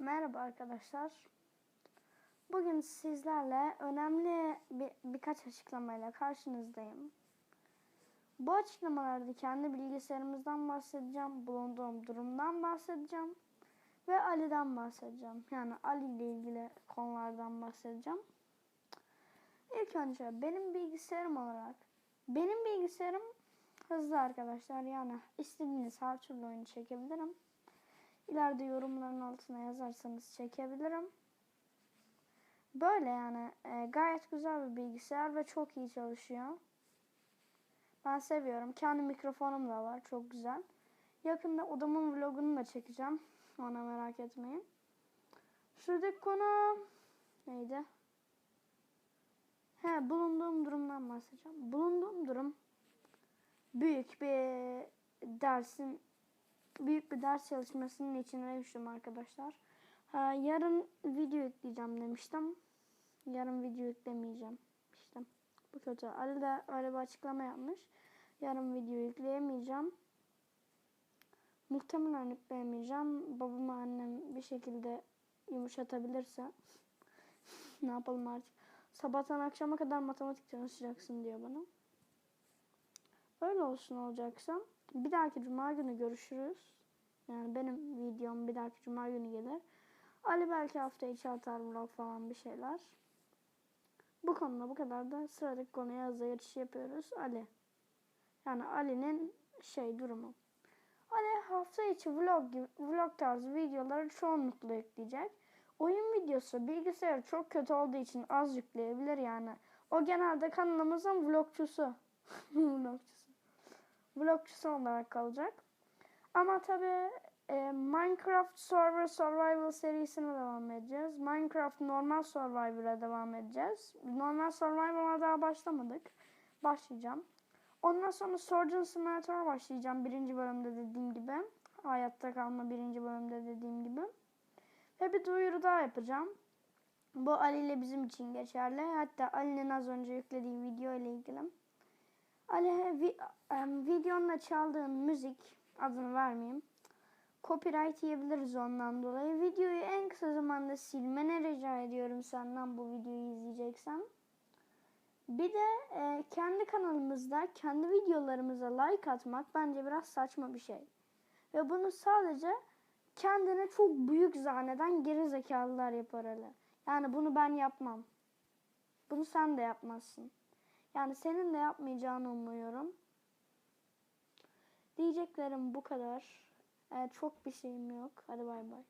Merhaba arkadaşlar. Bugün sizlerle önemli bir, birkaç açıklamayla karşınızdayım. Bu açıklamalarda kendi bilgisayarımızdan bahsedeceğim, bulunduğum durumdan bahsedeceğim ve Ali'den bahsedeceğim. Yani Ali ile ilgili konulardan bahsedeceğim. İlk önce benim bilgisayarım olarak, benim bilgisayarım hızlı arkadaşlar. Yani istediğiniz her türlü oyunu çekebilirim. İleride yorumların altına yazarsanız çekebilirim. Böyle yani e, gayet güzel bir bilgisayar ve çok iyi çalışıyor. Ben seviyorum. Kendi mikrofonum da var. Çok güzel. Yakında odamın vlogunu da çekeceğim. Ona merak etmeyin. Şuradaki konu neydi? He, bulunduğum durumdan bahsedeceğim. Bulunduğum durum büyük bir dersin büyük bir ders çalışmasının içine düştüm arkadaşlar. Ha, yarın video yükleyeceğim demiştim. Yarın video yüklemeyeceğim. İşte bu kötü. Ali de öyle bir açıklama yapmış. Yarın video yükleyemeyeceğim. Muhtemelen yükleyemeyeceğim. Babam annem bir şekilde yumuşatabilirse ne yapalım artık. Sabahtan akşama kadar matematik çalışacaksın diyor bana. Öyle olsun olacaksa. Bir dahaki cuma günü görüşürüz. Yani benim videom bir dahaki cuma günü gelir. Ali belki hafta içi atar vlog falan bir şeyler. Bu konuda bu kadar da sıradaki konuya hızla geçiş yapıyoruz. Ali. Yani Ali'nin şey durumu. Ali hafta içi vlog gibi, vlog tarzı videoları çoğunlukla yükleyecek. Oyun videosu bilgisayar çok kötü olduğu için az yükleyebilir yani. O genelde kanalımızın vlogçusu. vlogçusu. Vlogçusu olarak kalacak. Ama tabi e, Minecraft Server Survival serisine devam edeceğiz. Minecraft Normal Survival'a devam edeceğiz. Normal Survival'a daha başlamadık. Başlayacağım. Ondan sonra Surgeon Simulator'a başlayacağım birinci bölümde dediğim gibi. Hayatta kalma birinci bölümde dediğim gibi. Ve bir duyuru daha yapacağım. Bu Ali ile bizim için geçerli. Hatta Ali'nin az önce yüklediği video ile ilgili. Ali vi, um, videonda çaldığın müzik adını vermeyeyim. Copyright yiyebiliriz ondan dolayı. Videoyu en kısa zamanda silmene rica ediyorum senden bu videoyu izleyeceksen. Bir de e, kendi kanalımızda kendi videolarımıza like atmak bence biraz saçma bir şey. Ve bunu sadece kendine çok büyük zanneden geri zekalılar yapar öyle. Yani bunu ben yapmam. Bunu sen de yapmazsın. Yani senin de yapmayacağını umuyorum. Diyeceklerim bu kadar. Ee, çok bir şeyim yok. Hadi bay bay.